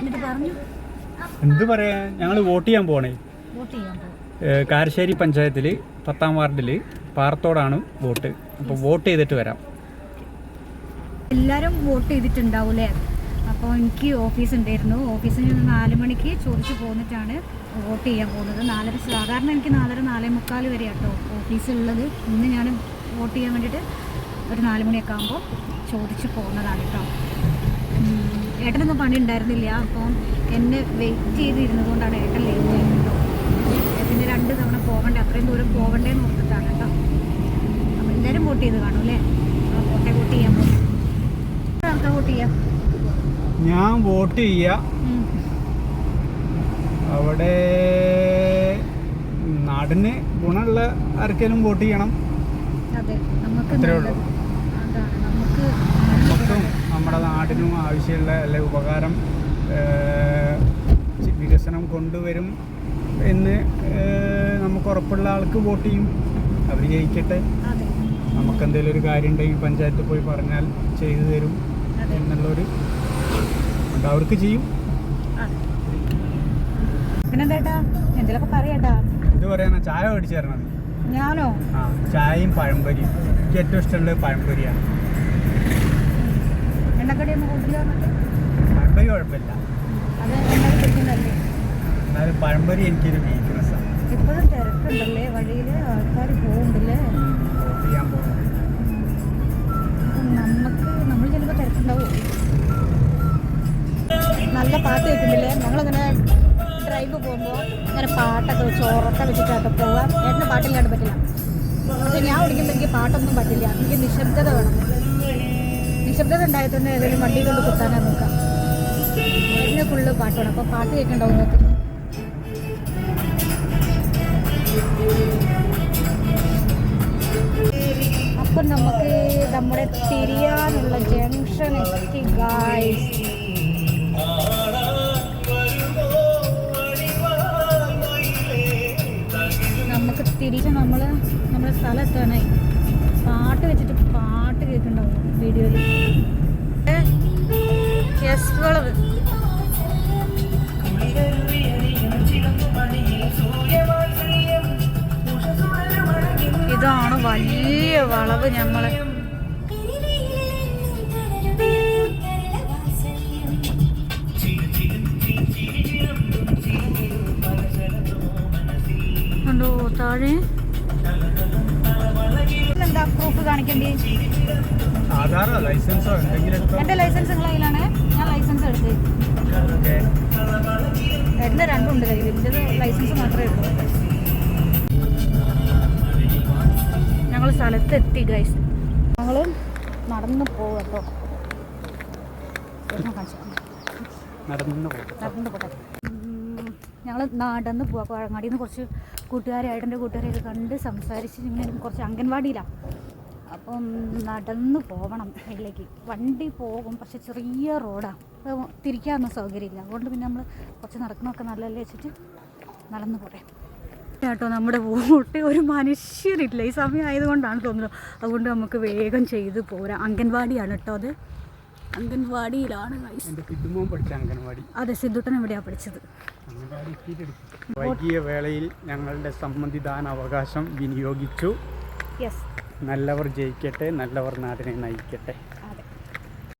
എന്നിട്ട് പറഞ്ഞു. എന്ത് പറയാ? ഞങ്ങൾ വോട്ട് ചെയ്യാൻ പോണേ വോട്ട് ചെയ്യാൻ പോകും കാരശ്ശേരി പഞ്ചായത്തിൽ പത്താം വാർഡിൽ പാറത്തോടാണ് വോട്ട്. അപ്പോൾ വോട്ട് ചെയ്തിട്ട് വരാം. എല്ലാരും വോട്ട് ചെയ്തിട്ടുണ്ടാവൂലേ? അപ്പോൾ എനിക്ക് ഓഫീസ് ഉണ്ടായിരുന്നു. ഓഫീസിൽ നിന്ന് നാല് മണിക്ക് ചോദിച്ചു പോന്നിട്ടാണ് വോട്ട് ചെയ്യാൻ പോകുന്നത്. നാലര സാധാരണ എനിക്ക് നാലര നാലേ മുക്കാൽ വരെ കേട്ടോ ഓഫീസിലുള്ളത്. ഇന്ന് ഞാൻ വോട്ട് ചെയ്യാൻ വേണ്ടിയിട്ട് ഒരു നാല് മണിയൊക്കെ ആകുമ്പോൾ ചോദിച്ചു പോകുന്നതാണ് കേട്ടോ. ഏട്ടനൊന്നും പണി ഉണ്ടായിരുന്നില്ല അപ്പം എന്നെ വെയിറ്റ് ചെയ്തിരുന്നത് കൊണ്ടാണ് ഏട്ടൻ ലേറ്റ് ആയത് പിന്നെ രണ്ട് തവണ പോകണ്ടേ അത്രയും ദൂരം പോകണ്ടേ എന്ന് ഓർത്തിട്ടാണ് കേട്ടോ. അപ്പം എല്ലാവരും വോട്ട് ചെയ്ത് കാണും അല്ലേ? കോട്ടയം വോട്ടെ ചെയ്യാൻ പോകും. ആൾക്കാർ വോട്ട് ചെയ്യാം? ഞാൻ വോട്ട് ചെയ്യാം. അവിടെ നാടിന് ഗുണമുള്ള ആർക്കെങ്കിലും വോട്ട് ചെയ്യണം. അതെ. നമുക്ക് അത്രേ ഉള്ളൂ. നമുക്കും നമ്മുടെ നാടിനും ആവശ്യമുള്ള അല്ലെ ഉപകാരം വികസനം കൊണ്ടുവരും എന്ന് നമുക്ക് ഉറപ്പുള്ള ആൾക്ക് വോട്ട് ചെയ്യും. അവർ ജയിക്കട്ടെ. നമുക്ക് എന്തെങ്കിലും ഒരു കാര്യം ഉണ്ടെങ്കിൽ പഞ്ചായത്തിൽ പോയി പറഞ്ഞാൽ ചെയ്തു തരും എന്നുള്ളൊരു അവർക്ക് ചെയ്യും. ഇത് പറയാനാ ചായ മേടിച്ചു തരണം ഞാനോ? ആ ചായയും പഴംപൊരിയും. എനിക്ക് ഏറ്റവും ഇഷ്ടമുള്ളത് പഴംപൊരിയാണ്. എണ്ണക്കടി ഒന്ന് കൂട്ടില്ല പഴംപൊരി കുഴപ്പമില്ല. അത് എണ്ണ കുടിക്കുന്നതല്ലേ എന്നാലും പഴംപൊരി എനിക്കൊരു വീക്ക്നെസ്സാണ് ഇപ്പോഴും തിരക്കുണ്ടല്ലേ വഴിയിൽ ആൾക്കാർ പോകുന്നുണ്ടല്ലേ ചെയ്യാൻ പോകുന്നത് നമുക്ക് നമ്മൾ ചിലപ്പോൾ തിരക്കുണ്ടാവും? നല്ല പാട്ട് കേൾക്കുന്നില്ലേ? ഞങ്ങളിങ്ങനെ ഡ്രൈവ് പോകുമ്പോൾ ഇങ്ങനെ പാട്ടൊക്കെ വെച്ച് ഉറക്കം വെച്ചിട്ടൊക്കെ പോവാം. ഏട്ടന് പാട്ടില്ലാണ്ട് പറ്റില്ല. പക്ഷെ ഞാൻ ഓടിക്കുമ്പോൾ എനിക്ക് പാട്ടൊന്നും പറ്റില്ല. എനിക്ക് നിശബ്ദത വേണം. നിശബ്ദത ഉണ്ടായി തന്നെ ഏതെങ്കിലും വണ്ടി കൊണ്ട് കുത്താനാ നോക്കാം. ഏട്ടന് ഫുള്ള് പാട്ടാണ്. അപ്പോൾ പാട്ട് കേൾക്കണ്ടാവും നോക്കി അപ്പം നമുക്ക് നമ്മുടെ തിരിയാനുള്ള ജംഗ്ഷൻ എത്തി ഗായ്സ് നമുക്ക് തിരിച്ച് നമ്മൾ നമ്മുടെ സ്ഥലം എത്താനായി. പാട്ട് വെച്ചിട്ട് പാട്ട് കേൾക്കുന്നുണ്ടാവും വീഡിയോയിൽ ഇതാണ് വലിയ വളവ് ഞമ്മളെ. കണ്ടോ താഴെ? എന്താ പ്രൂഫ് കാണിക്കണ്ടേ? ആധാറോ ലൈസൻസോ എന്തെങ്കിലും എടുത്തോ? ലൈസൻസ് നിങ്ങളെ കയ്യിലാണ്. ഞാൻ ലൈസൻസ് എടുത്ത്. എന്റെ രണ്ടുണ്ട് കയ്യിൽ എന്റെ ലൈസൻസ് മാത്രമേ ഉള്ളൂ. ഞങ്ങൾ സ്ഥലത്തെത്തി ഗൈസ് ഞങ്ങൾ നടന്ന് പോവാം കേട്ടോ. നടന്നു പോകും നടന്നു പോട്ടെ. ഞങ്ങൾ നടന്ന് പോവാം. കോഴങ്ങാടിയിൽ നിന്ന് കുറച്ച് കൂട്ടുകാരെ ഏട്ടന്റെ കൂട്ടുകാരെയൊക്കെ കണ്ട് സംസാരിച്ച് ഇങ്ങനെ കുറച്ച് അംഗൻവാടിയിലാണ് അപ്പം നടന്ന് പോകണം ഇതിലേക്ക് വണ്ടി പോകും പക്ഷെ ചെറിയ റോഡാണ് തിരിക്കാനൊന്നും സൗകര്യമില്ല. അതുകൊണ്ട് പിന്നെ നമ്മൾ കുറച്ച് നടക്കണമൊക്കെ നല്ലതല്ലേ വെച്ചിട്ട് നടന്നു പോകേ കേട്ടോ നമ്മുടെ വോട്ട് ഒരു മനുഷ്യരില്ല. ഈ സമയം ആയതുകൊണ്ടാണ് തോന്നുന്നത്. അതുകൊണ്ട് നമുക്ക് വേഗം ചെയ്ത് പോരാം. അംഗൻവാടിയാണ് കേട്ടോ അത്. അംഗൻവാടിയിലാണ് അതെ സിദ്ധുട്ടൻ എവിടെയാണ് പഠിച്ചത്? വൈകിയ വേളയിൽ ഞങ്ങളുടെ സമ്മതിദാന അവകാശം വിനിയോഗിച്ചു നല്ലവർ ജയിക്കട്ടെ നല്ലവർ നാടിനെ നയിക്കട്ടെ.